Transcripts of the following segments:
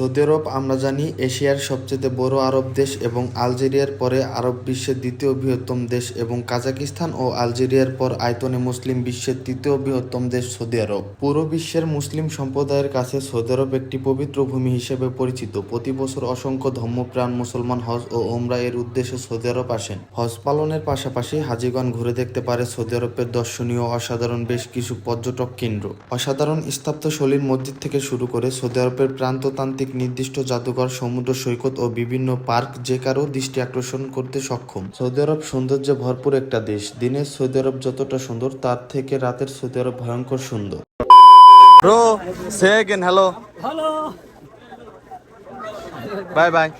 Saudi আরব, আমরা জানি, এশিয়ার সবচেয়ে বড় আরব দেশ এবং আলজেরিয়ার পরে আরব বিশ্বের দ্বিতীয় বৃহত্তম দেশ এবং কাজাকিস্তান ও আলজেরিয়ার পর আয়তনে মুসলিম বিশ্বের তৃতীয় বৃহত্তম দেশ সৌদি আরব। পুরো বিশ্বের মুসলিম সম্প্রদায়ের কাছে সৌদি আরব একটি পবিত্র ভূমি হিসেবে পরিচিত। প্রতি বছর অসংখ্য ধর্মপ্রাণ, মুসলমান হজ ও ওমরা এর উদ্দেশ্যে সৌদি আরব আসেন। হজ পালনের পাশাপাশি হাজিগণ ঘুরে দেখতে পারে সৌদি আরবের দর্শনীয় অসাধারণ বেশ কিছু পর্যটক কেন্দ্র। অসাধারণ স্থাপত্যশৈলীর মসজিদ থেকে শুরু করে সৌদি আরবের প্রান্ততান্ত্রিক নির্দিষ্ট জাদুঘর সমুদ্র সৈকত ও বিভিন্ন পার্ক যে কারও দৃষ্টি আকর্ষণ করতে সক্ষম। সৌদি আরব সৌন্দর্যে ভরপুর একটা দেশ। দিনের সৌদি আরব যতটা সুন্দর তার থেকে রাতের সৌদি আরব ভয়ঙ্কর সুন্দর। Bro, say again hello. Hello. Bye bye.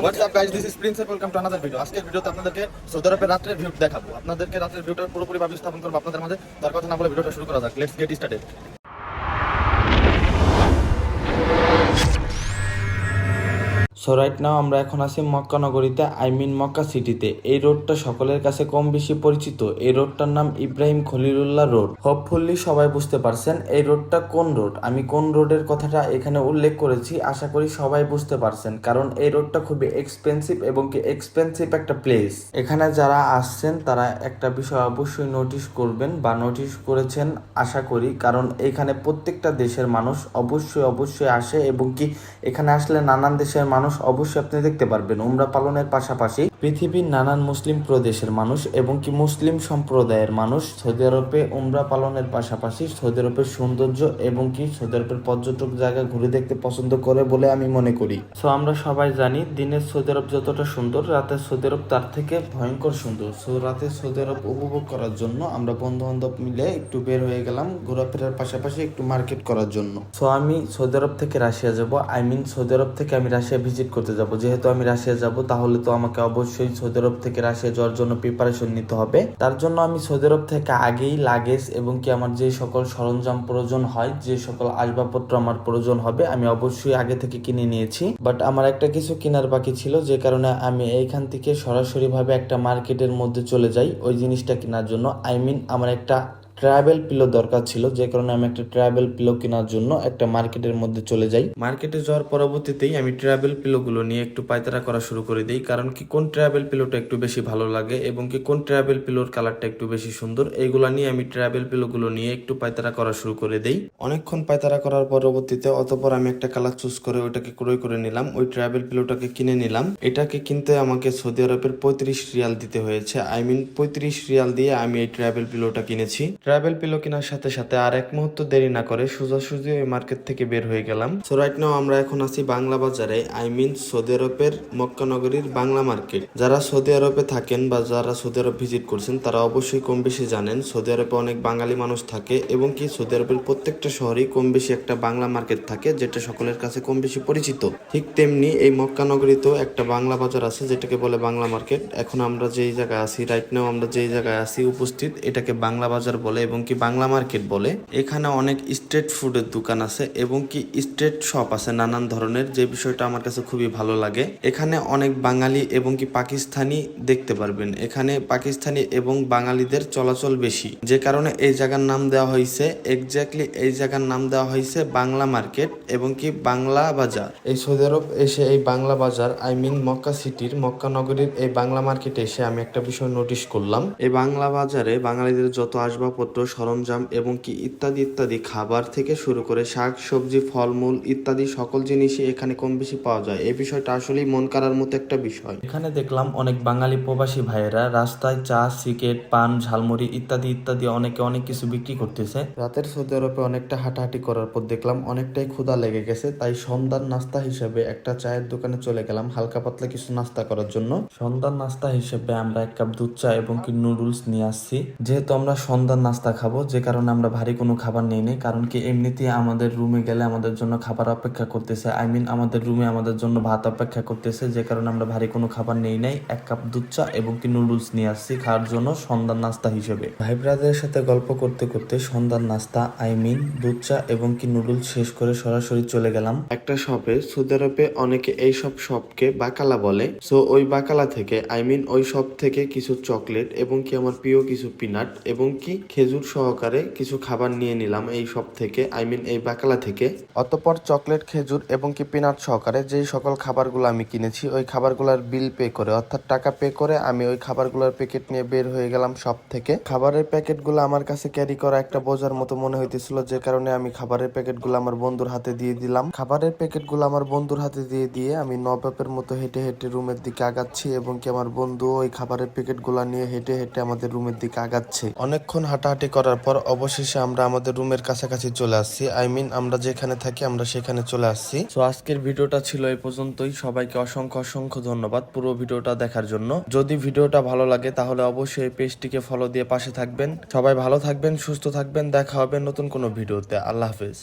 What's up guys this is Prince welcome to another video আজকের ভিডিওতে আপনাদেরকে সৌদি আরবের রাত্রের ভিউ দেখাবো। আপনাদেরকে রাত্রের ভিউটা পুরোপুরি ভাবে স্থাপন করব আপনাদের মাঝে। তার কথা না বলে ভিডিওটা শুরু করা যাক। Let's get started so right now আমরা এখন আছি মক্কা নগরীতে আই মিন মক্কা সিটিতে এই রোডটা সকলের কাছে কম বেশি পরিচিত। এই রোডটার নাম ইব্রাহিম খলিলুল্লাহ রোড হোপফুল্লি সবাই বুঝতে পারছেন এই রোডটা কোন রোড আমি কোন রোডের কথাটা এখানে উল্লেখ করেছি, আশা করি সবাই বুঝতে পারছেন। কারণ এই রোডটা খুবই এক্সপেন্সিভ এবং কি এক্সপেন্সিভ একটা প্লেস এখানে যারা আসছেন, তারা একটা বিষয় অবশ্যই নোটিশ করবেন বা নোটিশ করেছেন, আশা করি। কারণ এখানে প্রত্যেকটা দেশের মানুষ অবশ্যই অবশ্যই আসে এবং কি এখানে আসলে নানান দেশের মানুষ অবশ্যই আপনি দেখতে পারবেন। উমরা পালনের পাশাপাশি পৃথিবীর নানান মুসলিম প্রদেশের মানুষ এবং কি মুসলিম সম্প্রদায়ের মানুষ সৌদি আরবে উমরা পালনের পাশাপাশি সৌদি আরবের সৌন্দর্য এবং কি সৌদি আরবের পর্যটক জায়গা ঘুরে দেখতে পছন্দ করে বলে আমি মনে করি। সো আমরা সবাই জানি দিনের সৌদি আরব যতটা সুন্দর, রাতে সৌদি আরব তার থেকে ভয়ঙ্কর সুন্দর। সো রাতে সৌদি আরব উপভোগ করার জন্য আমরা বন্ধু বান্ধব মিলে একটু বের হয়ে গেলাম ঘোরাফেরার পাশাপাশি একটু মার্কেট করার জন্য। সো আমি সৌদি আরব থেকে রাশিয়া যাব। আই মিন সৌদি আরব থেকে আমি রাশিয়া ভিজিট করতে যাব। যেহেতু আমি রাশিয়া যাব, তাহলে তো আমাকে অবশ্যই সৌদি আরব থেকে রাশিয়া যাওয়ার জন্য প্রিপারেশন নিতে হবে। তার জন্য আমি সৌদি আরব থেকে আগেই লাগেজ এবং কি আমার যে সকল সরঞ্জাম প্রয়োজন হয়, যে সকল আসবাবপত্র আমার প্রয়োজন হবে, আমি অবশ্যই আগে থেকে কিনে নিয়েছি। বাট আমার একটা কিছু কেনার বাকি ছিল, যে কারণে আমি এইখান থেকে সরাসরিভাবে একটা মার্কেটের মধ্যে চলে যাই, ওই জিনিসটা কেনার জন্য। আই মিন আমার একটা ট্রাভেল পিলো দরকার ছিল, যে কারণে আমি একটা ট্রাভেল পিলো কেনার জন্য একটা মার্কেটের মধ্যে চলে যাই। মার্কেটে যাওয়ার পরবর্তীতেই আমি ট্রাভেল পিলোগুলো নিয়ে একটু পায়তারা করা শুরু করে দিই, কারণ কি কোন ট্রাভেল পিলোটা একটু বেশি ভালো লাগে এবং কি কোন ট্রাভেল পিলোর কালারটা একটু বেশি সুন্দর, এইগুলো নিয়ে আমি ট্রাভেল পিলোগুলো নিয়ে একটু পায়তারা করা শুরু করে দিই। অনেকক্ষণ পায়তারা করার পরবর্তীতে অতপর আমি একটা কালার চুজ করে ওইটাকে ক্রয় করে নিলাম, ওই ট্রাভেল পিলোটাকে কিনে নিলাম। এটাকে কিনতে আমাকে সৌদি আরবের পঁয়ত্রিশ রিয়াল দিতে হয়েছে, আই মিন পঁয়ত্রিশ রিয়াল দিয়ে আমি এই ট্রাভেল পিলোটা কিনেছি। ট্রাভেল পিলো কেনার সাথে সাথে আর এক মুহূর্ত দেরি না করে সোজাসুজি ওই মার্কেট থেকে বের হয়ে গেলাম। সো রাইট নাও আমরা এখন আছি বাংলা বাজারে আই মিন সৌদি আরবের মক্কা নগরীর বাংলা মার্কেট। যারা সৌদি আরবে থাকেন বা যারা সৌদি আরব ভিজিট করছেন, তারা অবশ্যই কম বেশি জানেন, সৌদি আরবে অনেক বাঙালি মানুষ থাকে এবং কি সৌদি আরবের প্রত্যেকটা শহরেই কম বেশি একটা বাংলা মার্কেট থাকে, যেটা সকলের কাছে কম বেশি পরিচিত। ঠিক তেমনি এই মক্কা নগরীতেও একটা বাংলা বাজার আছে, যেটাকে বলে বাংলা মার্কেট। এখন আমরা যেই জায়গায় আছি রাইট নাও আমরা যেই জায়গায় আছি উপস্থিত, এটাকে বাংলা বাজার বলে। এবং কি বাংলা মার্কেট বলে। এখানে অনেক স্ট্রিট ফুডের দোকান আছে এবং কি স্ট্রিট শপ আছে নানান ধরনের, যে বিষয়টা আমার কাছে খুবই ভালো লাগে। এখানে অনেক বাঙালি এবং কি পাকিস্তানি দেখতে পারবেন। এখানে পাকিস্তানি এবং বাঙালিদের চলাচল বেশি। যে কারণে এই জায়গার নাম দেওয়া হয়েছে এক্স্যাক্টলি এই জায়গার নাম দেওয়া হয়েছে বাংলা মার্কেট এবং কি বাংলা বাজার। এই সৌদি আরব এসে এই বাংলা বাজার আই মিন মক্কা সিটির, মক্কা নগরীর এই বাংলা মার্কেটে এসে আমি একটা বিষয় নোটিশ করলাম। এই বাংলা বাজারে বাঙালিদের যত আসবাবপত্র সরঞ্জাম এবং কি ইত্যাদি ইত্যাদি খাবার থেকে শুরু করে শাক সবজি ফলমূল ইত্যাদি সকল জিনিসই এখানে কম বেশি পাওয়া যায়। এই বিষয়টা আসলেই মন কাড়ার মতো একটা বিষয়। এখানে দেখলাম অনেক বাঙালি প্রবাসী ভাইয়েরা রাস্তায় চা সিগারেট পান ঝালমুড়ি ইত্যাদি ইত্যাদি অনেকে অনেক কিছু বিক্রি করতেছে। রাতের সৌদি আরবে অনেকটা হাঁটাহাঁটি করার পর দেখলাম অনেকটাই ক্ষুধা লেগে গেছে তাই সন্ধ্যার নাস্তা হিসেবে একটা চায়ের দোকানে চলে গেলাম হালকা পাতলা কিছু নাস্তা করার জন্য। সন্ধ্যার নাস্তা হিসেবে আমরা এক কাপ দুধ চা এবং কি নুডলস নিয়ে আসছি। যেহেতু আমরা সন্ধ্যার নাস্তা খাব, যে কারণে আমরা ভারী কোনো খাবার নেই নেই, কারণ কি এমনিতেই আমাদের রুমে গেলে আমাদের জন্য খাবার অপেক্ষা করতেছে। আই মিন আমাদের রুমে আমাদের জন্য ভাত অপেক্ষা করতেছে, যে কারণে আমরা ভারী কোনো খাবার নেই নাই, এক কাপ দুধ চা এবং কি নুডলস নিয়ে আসছি খাওয়ার জন্য সন্ধ্যার নাস্তা হিসেবে। ভাই ব্রাদারের সাথে গল্প করতে করতে সন্ধ্যার নাস্তা আই মিন দুধ চা এবং কি নুডলস শেষ করে সরাসরি চলে গেলাম। একটা শপে সৌদি আরবে অনেকে এই সব শপকে বাকালা বলে। সো ওই বাকালা থেকে আই মিন ওই শপ থেকে কিছু চকলেট এবং কি আমার প্রিয় কিছু পিনাট এবং কি খেজুর সহকারে কিছু খাবার নিয়ে নিলাম এই সব থেকে আই মিন এই বাকালা থেকে। অতপর চকলেট, খেজুর এবং কি পিনাট সহকারে যেই সকল খাবারগুলো আমি কিনেছি, ওই খাবারগুলোর বিল পে করে, অর্থাৎ টাকা পে করে আমি ওই খাবারগুলোর প্যাকেট নিয়ে বের হয়ে গেলাম সব থেকে। খাবারের প্যাকেটগুলো আমার কাছে ক্যারি করা একটা বোঝার মতো মনে হইতেছিল, যে কারণে আমি খাবারের প্যাকেটগুলো আমার বন্ধুর হাতে দিয়ে দিলাম। খাবারের প্যাকেটগুলো আমার বন্ধুর হাতে দিয়ে দিয়ে আমি নবাবের মতো হেঁটে হেঁটে রুমের দিকে আগাচ্ছি এবং কি আমার বন্ধু ওই খাবারের প্যাকেটগুলো নিয়ে হেঁটে হেঁটে আমাদের রুমের দিকে আগাচ্ছে। অনেকক্ষণ হাঁটাহাঁটি করার পর অবশেষে আমরা আমাদের রুমের কাছাকাছি চলে আসছি। আই মিন আমরা যেখানে থাকি, আমরা সেখানে চলে আসছি। তো আজকের ভিডিওটা ছিল এই পর্যন্তই। সবাইকে অসংখ্য অসংখ্য ধন্যবাদ পুরো ভিডিওটা দেখার জন্য। যদি ভিডিওটা ভালো লাগে, তাহলে অবশ্যই এই পেজটিকে ফলো দিয়ে পাশে থাকবেন। সবাই ভালো থাকবেন, সুস্থ থাকবেন। দেখা হবে নতুন কোনো ভিডিওতে। আল্লাহ হাফেজ।